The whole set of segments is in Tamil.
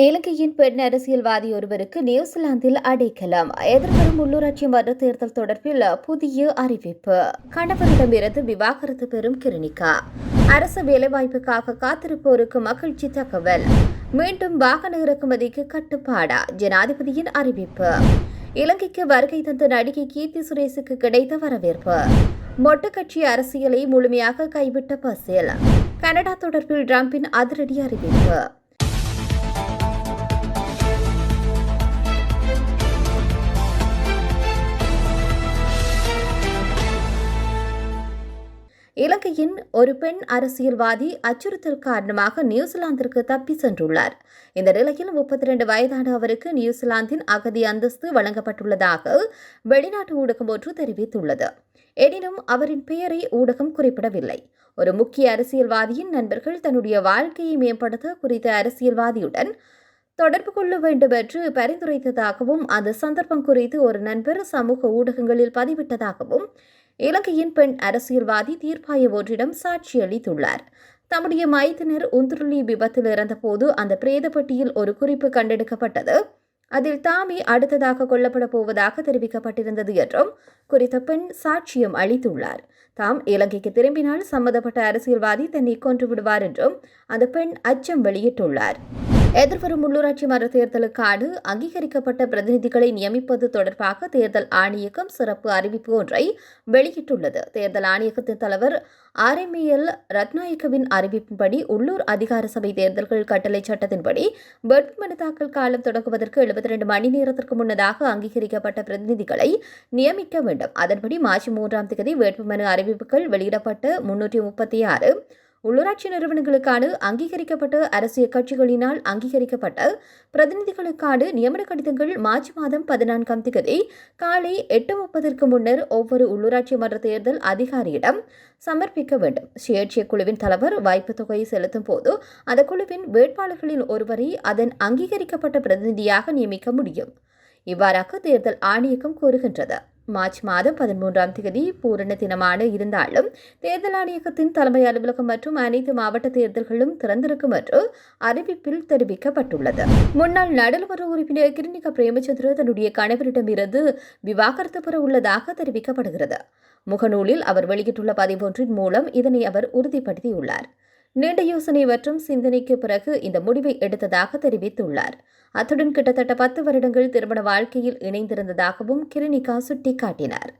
இலங்கையின் பெண் அரசியல்வாதி ஒருவருக்கு நியூசிலாந்தில் அடைக்கலம். எதிர்வரும் உள்ளூராட்சி மன்ற தேர்தல் தொடர்பில் புதிய அறிவிப்பு. கணவரிடமிருந்து விவாகரத்து பெறும் கிருணிகா. அரசு வேலைவாய்ப்புக்காக காத்திருப்போருக்கு மகிழ்ச்சி தகவல். மீண்டும் வாகன இறக்குமதிக்கு கட்டுப்பாடா? ஜனாதிபதியின் அறிவிப்பு. இலங்கைக்கு வருகை தந்த நடிகை கீர்த்தி சுரேஷுக்கு கிடைத்த வரவேற்பு. மொட்டு கட்சி அரசியலை முழுமையாக கைவிட்ட பசில். கனடா தொடர்பில் டிரம்பின் அதிரடி அறிவிப்பு. இலங்கையின் ஒரு பெண் அரசியல்வாதி அச்சுறுத்தல் காரணமாக நியூசிலாந்திற்கு தப்பி சென்றுள்ளார். இந்த நிலையில் முப்பத்தி ரெண்டு வயதான அவருக்கு நியூசிலாந்தின் அகதி அந்தஸ்து வழங்கப்பட்டுள்ளதாக வெளிநாட்டு ஊடகம் ஒன்று தெரிவித்துள்ளது. எனினும் அவரின் பெயரை ஊடகம் குறிப்பிடவில்லை. ஒரு முக்கிய அரசியல்வாதியின் நண்பர்கள் தன்னுடைய வாழ்க்கையை மேம்படுத்த குறித்த அரசியல்வாதியுடன் தொடர்பு கொள்ள வேண்டும் என்று பரிந்துரைத்ததாகவும் அந்த சந்தர்ப்பம் குறித்து ஒரு நண்பர் சமூக ஊடகங்களில் பதிவிட்டதாகவும் இலங்கையின் பெண் அரசியல்வாதி தீர்ப்பாய ஒன்றிடம் சாட்சியளித்துள்ளார் தம்முடைய மைத்தினர் உந்துருளி விபத்தில் இறந்தபோது அந்த பிரேத பெட்டியில் ஒரு குறிப்பு கண்டெடுக்கப்பட்டது. அதில் தாமே அடுத்ததாக கொல்லப்பட போவதாக தெரிவிக்கப்பட்டிருந்தது என்றும் குறித்த பெண் சாட்சியம் அளித்துள்ளார். தாம் இலங்கைக்கு திரும்பினால் சம்பந்தப்பட்ட அரசியல்வாதி தன்னை கொன்று விடுவார் என்றும் அந்த பெண் அச்சம் வெளியிட்டுள்ளார். எதிர்வரும் உள்ளூராட்சி மன்ற தேர்தலுக்கான அங்கீகரிக்கப்பட்ட பிரதிநிதிகளை நியமிப்பது தொடர்பாக தேர்தல் ஆணையகம் சிறப்பு அறிவிப்பு ஒன்றை வெளியிட்டுள்ளது. தேர்தல் ஆணையகத்தின் தலைவர் ஆர்எம்ஏஎல் ரத்நாயக்கவின் அறிவிப்பின்படி உள்ளூர் அதிகார சபை தேர்தல்கள் கட்டளை சட்டத்தின்படி வேட்புமனு தாக்கல் காலம் தொடங்குவதற்கு எழுபத்தி ரெண்டு மணி நேரத்திற்கு முன்னதாக அங்கீகரிக்கப்பட்ட பிரதிநிதிகளை நியமிக்க வேண்டும். அதன்படி மார்ச் மூன்றாம் தேதி வேட்புமனு அறிவிப்புகள் வெளியிடப்பட்டு முன்னூற்றி முப்பத்தி ஆறு உள்ளூராட்சி நிறுவனங்களுக்கான அங்கீகரிக்கப்பட்ட அரசியல் கட்சிகளினால் அங்கீகரிக்கப்பட்ட பிரதிநிதிகளுக்கான நியமன கடிதங்கள் மார்ச் மாதம் பதினான்காம் தேதி காலை எட்டு முப்பதற்கு முன்னர் ஒவ்வொரு உள்ளூராட்சி மன்ற தேர்தல் அதிகாரியிடம் சமர்ப்பிக்க வேண்டும். சுயேட்சை குழுவின் தலைவர் வாய்ப்பு தொகையை செலுத்தும் போது அந்த குழுவின் வேட்பாளர்களில் ஒருவரை அதன் அங்கீகரிக்கப்பட்ட பிரதிநிதியாக நியமிக்க முடியும். இவ்வாறாக தேர்தல் ஆணையகம் கூறுகின்றது. மார்ச் மாதம் பதிமூன்றாம் தேதி பூரண தினமான இருந்தாலும் தேர்தல் ஆணையகத்தின் தலைமை அலுவலகம் மற்றும் அனைத்து மாவட்ட தேர்தல்களும் திறந்திருக்கும் என்று அறிவிப்பில் தெரிவிக்கப்பட்டுள்ளது. முன்னாள் நாடாளுமன்ற உறுப்பினர் கிருணிகா பிரேமச்சந்திர தன்னுடைய கணவரிடமிருந்து விவாகரத்து பெற உள்ளதாக தெரிவிக்கப்படுகிறது. முகநூலில் அவர் வெளியிட்டுள்ள பதிவொன்றின் மூலம் இதனை அவர் உறுதிப்படுத்தியுள்ளார். நீண்ட யோசனை மற்றும் சிந்தனைக்கு பிறகு இந்த முடிவை எடுத்ததாக தெரிவித்துள்ளார். அத்துடன் கிட்டத்தட்ட பத்து வருடங்கள் திருமண வாழ்க்கையில் இணைந்திருந்ததாகவும் கிருணிகா சுட்டிக்காட்டினார்.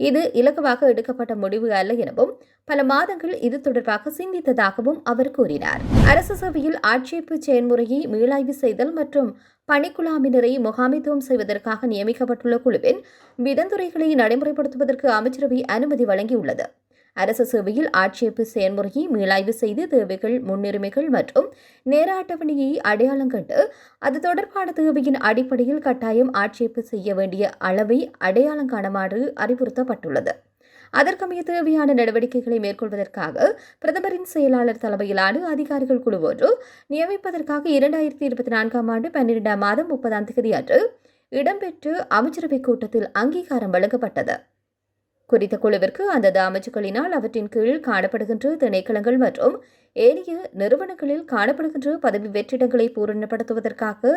இது இலகுவாக எடுக்கப்பட்ட முடிவு அல்ல எனவும் பல மாதங்கள் இது தொடர்பாக சிந்தித்ததாகவும் அவர் கூறினார். அரசு சபையில் ஆட்சேர்ப்பு செயல்முறையை மீளாய்வு செய்தல் மற்றும் பணிக்குழாமினரை முகாமித்துவம் செய்வதற்காக நியமிக்கப்பட்டுள்ள குழுவின் விதந்துரைகளை நடைமுறைப்படுத்துவதற்கு அமைச்சரவை அனுமதி வழங்கியுள்ளது. அரசு சேவையில் ஆட்சேப்பு செயல்முறையை மீளாய்வு செய்து தேவைகள் முன்னுரிமைகள் மற்றும் நேர அட்டவணையை அடையாளம் கண்டு அது தொடர்பான தேவையின் அடிப்படையில் கட்டாயம் ஆட்சேப்பு செய்ய வேண்டிய அளவை அடையாளம் காணுமாறு அறிவுறுத்தப்பட்டுள்ளது. அதற்கமைய தேவையான நடவடிக்கைகளை மேற்கொள்வதற்காக பிரதமரின் செயலாளர் தலைமையிலான அதிகாரிகள் குழு ஒன்று நியமிப்பதற்காக இரண்டாயிரத்தி இருபத்தி நான்காம் ஆண்டு பன்னிரெண்டாம் மாதம் முப்பதாம் தேதி அன்று இடம்பெற்று அமைச்சரவைக் கூட்டத்தில் அங்கீகாரம் வழங்கப்பட்டது. குறித்த குழுவிற்கு அந்தந்த அமைச்சுக்களினால் அவற்றின் கீழ் காணப்படுகின்ற திணைக்களங்கள் மற்றும் ஏனைய நிறுவனங்களில் காணப்படுகின்ற பதவி வெற்றிடங்களை பூரணப்படுத்துவதற்காக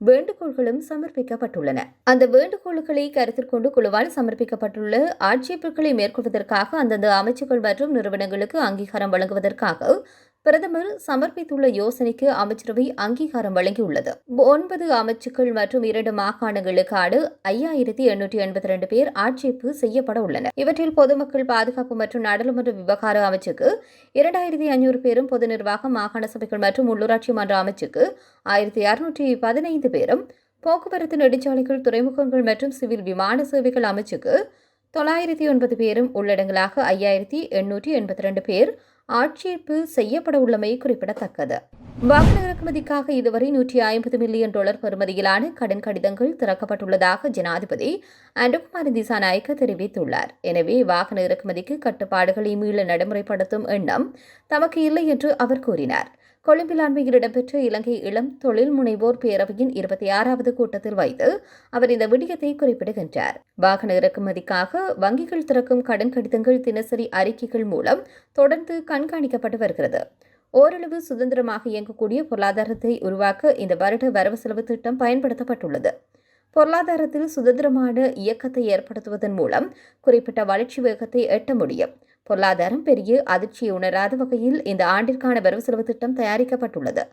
வேண்டுகோள்களும் சமர்ப்பிக்கப்பட்டுள்ளன. அந்த வேண்டுகோள்களை கருத்தில் கொண்டு குழுவால் சமர்ப்பிக்கப்பட்டுள்ள ஆட்சேர்ப்புகளை மேற்கொள்வதற்காக அந்தந்த அமைச்சுகள் மற்றும் நிறுவனங்களுக்கு அங்கீகாரம் வழங்குவதற்காக பிரதமர் சமர்ப்பித்துள்ள யோசனைக்கு அமைச்சரவை அங்கீகாரம் வழங்கியுள்ளது. ஒன்பது அமைச்சுக்கள் மற்றும் இரண்டு மாகாணங்களுக்கான ஐயாயிரத்தி எண்ணூற்றி எண்பத்தி ரெண்டு பேர் ஆட்சேப்பு செய்யப்பட உள்ளனர். இவற்றில் பொதுமக்கள் பாதுகாப்பு மற்றும் நாடாளுமன்ற விவகார அமைச்சுக்கு இரண்டாயிரத்தி ஐநூறு பேரும் பொது நிர்வாகம் மாகாண சபைகள் மற்றும் உள்ளூராட்சி மன்ற அமைச்சுக்கு ஆயிரத்தி அறுநூற்றி பதினைந்து பேரும் போக்குவரத்து நெடுஞ்சாலைகள் துறைமுகங்கள் மற்றும் சிவில் விமான சேவைகள் அமைச்சுக்கு தொள்ளாயிரத்தி ஒன்பது பேரும் உள்ளடங்கலாக ஐயாயிரத்தி எண்ணூற்றி எண்பத்தி ரெண்டு பேர் ஆட்சேர்ப்பு செய்யப்பட உள்ளமை குறிப்பிடத்தக்கது. வாகன இறக்குமதிக்காக இதுவரை நூற்றி ஐம்பது மில்லியன் டாலர் பெறுமதியிலான கடன் கடிதங்கள் திறக்கப்பட்டுள்ளதாக ஜனாதிபதி அண்டகுமாரி திசாநாயக்க தெரிவித்துள்ளார். எனவே வாகன இறக்குமதிக்கு கட்டுப்பாடுகளை மீள நடைமுறைப்படுத்தும் எண்ணம் தமக்கு இல்லை என்று அவர் கூறினார். கொழும்பில் அண்மையில் இடம்பெற்ற இலங்கை இளம் தொழில் முனைவோர் பேரவையின் இருபத்தி ஆறாவது கூட்டத்தில் வைத்து அவர் இந்த விடயத்தை குறிப்பிடுகின்றார். வாகன இறக்குமதிக்காக வங்கிகள் திறக்கும் கடன் கடிதங்கள் தினசரி அறிக்கைகள் மூலம் தொடர்ந்து கண்காணிக்கப்பட்டு வருகிறது. ஓரளவு சுதந்திரமாக இயங்கக்கூடிய பொருளாதாரத்தை உருவாக்க இந்த வருட வரவு செலவு திட்டம் பயன்படுத்தப்பட்டுள்ளது. பொருளாதாரத்தில் சுதந்திரமான இயக்கத்தை ஏற்படுத்துவதன் மூலம் குறிப்பிட்ட வளர்ச்சி வேகத்தை எட்ட முடியும். பொருளாதாரம் பெரிய அதிர்ச்சியை உணராத வகையில் இந்த ஆண்டிற்கான வரவு செலவு திட்டம் தயாரிக்கப்பட்டுள்ளது.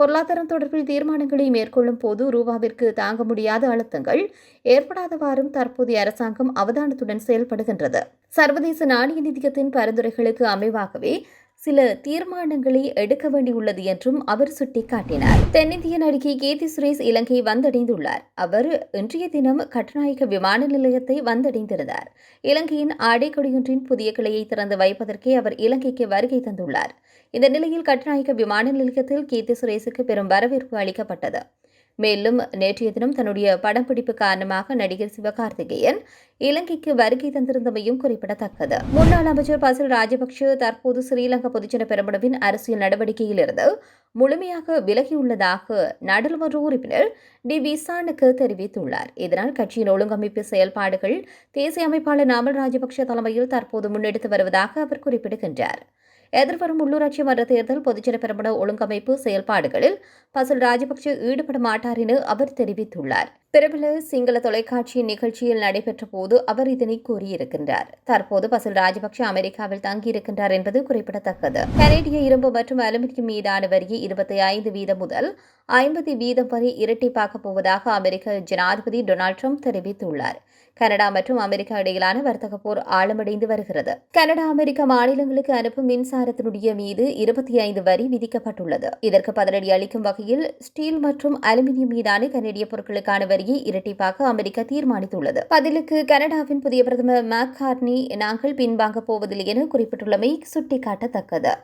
பொருளாதாரம் தொடர்பில் தீர்மானங்களை மேற்கொள்ளும் போது ரூபாவிற்கு தாங்க முடியாத அழுத்தங்கள் ஏற்படாதவாறும் தற்போதைய அரசாங்கம் அவதானத்துடன் செயல்படுகின்றது. சர்வதேச நாணய நிதியத்தின் பரிந்துரைகளுக்கு அமைவாகவே சில தீர்மானங்களை எடுக்க வேண்டியுள்ளது என்றும் அவர் சுட்டிக்காட்டினார். தென்னிந்திய நடிகை கீர்த்தி சுரேஷ் இலங்கை வந்தடைந்துள்ளார். அவர் இன்றைய தினம் கட்டுநாயக்க விமான நிலையத்தை வந்தடைந்திருந்தார். இலங்கையின் ஆடைக்கொடியொன்றின் புதிய கிளையை திறந்து வைப்பதற்கே அவர் இலங்கைக்கு வருகை தந்துள்ளார். இந்த நிலையில் கட்டுநாயக்க விமான நிலையத்தில் கீர்த்தி சுரேஷுக்கு பெரும் வரவேற்பு அளிக்கப்பட்டது. மேலும் நேற்றைய தினம் தன்னுடைய படப்பிடிப்பு காரணமாக நடிகர் சிவகார்த்திகேயன் இலங்கைக்கு வருகை தந்திருந்தமையும் குறிப்பிடத்தக்கது. முன்னாள் அமைச்சர் பசில் ராஜபக்ஷ தற்போது ஸ்ரீலங்கா பொதுஜன பெருமளவின் அரசியல் நடவடிக்கையிலிருந்து முழுமையாக விலகியுள்ளதாக நாடாளுமன்ற உறுப்பினர் டி. விசானுக்கு தெரிவித்துள்ளார். இதனால் கட்சியின் ஒழுங்கமைப்பு செயல்பாடுகள் தேசிய அமைப்பாளர் நாமல் ராஜபக்ஷ தலைமையில் தற்போது முன்னெடுத்து வருவதாக அவர் குறிப்பிடுகின்றார். எதிர்வரும் உள்ளூராட்சி மன்ற தேர்தல் பொதுஜன பெருமன ஒழுங்கமைப்பு செயல்பாடுகளில் பசல் ராஜபக்சே ஈடுபட மாட்டார் என அவர் தெரிவித்துள்ளார். பிரபல சிங்கள தொலைக்காட்சி நிகழ்ச்சியில் நடைபெற்ற போது அவர் இதனை கூறியிருக்கின்றார். தற்போது பசில் ராஜபக்ஷ அமெரிக்காவில் தங்கியிருக்கின்றார் என்பது குறிப்பிடத்தக்கது. கனேடிய இரும்பு மற்றும் அலுமினியம் மீதான வரியை இருபத்தி ஐந்து வீதம் முதல் ஐம்பது வீதம் வரை இரட்டிப்பாக்கப் போவதாக அமெரிக்க ஜனாதிபதி டொனால்ட் ட்ரம்ப் தெரிவித்துள்ளார். கனடா மற்றும் அமெரிக்கா இடையிலான வர்த்தக போர் ஆழமடைந்து வருகிறது. கனடா அமெரிக்க மாநிலங்களுக்கு அனுப்பும் மின்சாரத்தினுடைய மீது இருபத்தி ஐந்து வரி விதிக்கப்பட்டுள்ளது. இதற்கு பதிலடி அளிக்கும் வகையில் ஸ்டீல் மற்றும் அலுமினியம் மீதான கனேடிய பொருட்களுக்கான வரியை இரட்டிப்பாக்க அமெரிக்கா தீர்மானித்துள்ளது. பதிலுக்கு கனடாவின் புதிய பிரதமர் மேக் ஹார்னி நாங்கள் பின்வாங்கப் போவதில்லை என குறிப்பிட்டுள்ளமை சுட்டிக்காட்டத்தக்கது.